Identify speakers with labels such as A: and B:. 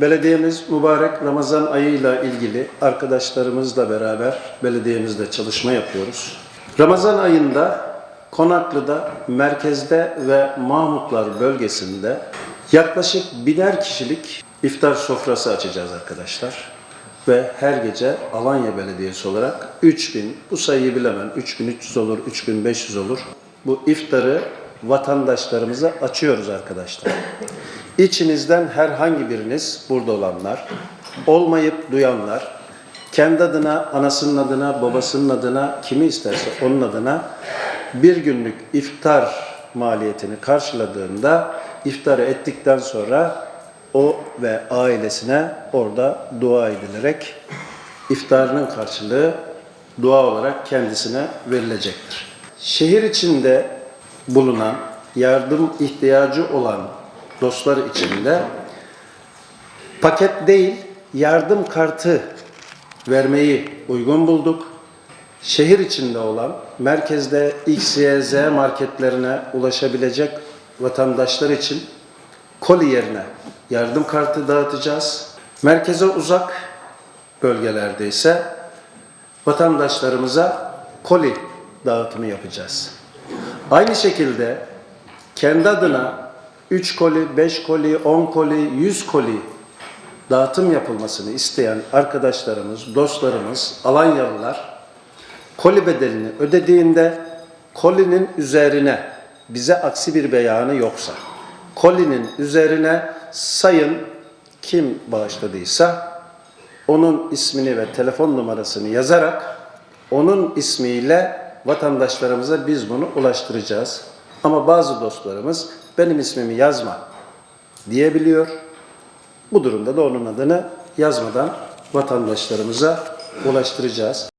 A: belediyemiz mübarek Ramazan ayıyla ilgili arkadaşlarımızla beraber belediyemizde çalışma yapıyoruz. Ramazan ayında Konaklı'da, merkezde ve Mahmutlar bölgesinde yaklaşık biner kişilik iftar sofrası açacağız arkadaşlar. Ve her gece Alanya Belediyesi olarak 3000, bu sayıyı bilemem, 3300 olur, 3500 olur. Bu iftarı vatandaşlarımıza açıyoruz arkadaşlar. İçinizden herhangi biriniz burada olanlar, olmayıp duyanlar, kendi adına, anasının adına, babasının adına, kimi isterse onun adına bir günlük iftar maliyetini karşıladığında iftarı ettikten sonra o ve ailesine orada dua edilerek iftarının karşılığı dua olarak kendisine verilecektir. Şehir içinde bulunan, yardım ihtiyacı olan dostlar için de paket değil, yardım kartı vermeyi uygun bulduk. Şehir içinde olan, merkezde X, Y, Z marketlerine ulaşabilecek vatandaşlar için koli yerine yardım kartı dağıtacağız. Merkeze uzak bölgelerde ise vatandaşlarımıza koli dağıtımı yapacağız. Aynı şekilde kendi adına 3 koli, 5 koli, 10 koli, 100 koli dağıtım yapılmasını isteyen arkadaşlarımız, dostlarımız, Alanyalılar koli bedelini ödediğinde kolinin üzerine bize aksi bir beyanı yoksa kolinin üzerine sayın kim bağışladıysa onun ismini ve telefon numarasını yazarak onun ismiyle vatandaşlarımıza biz bunu ulaştıracağız. Ama bazı dostlarımız benim ismimi yazma diyebiliyor. Bu durumda da onun adını yazmadan vatandaşlarımıza ulaştıracağız.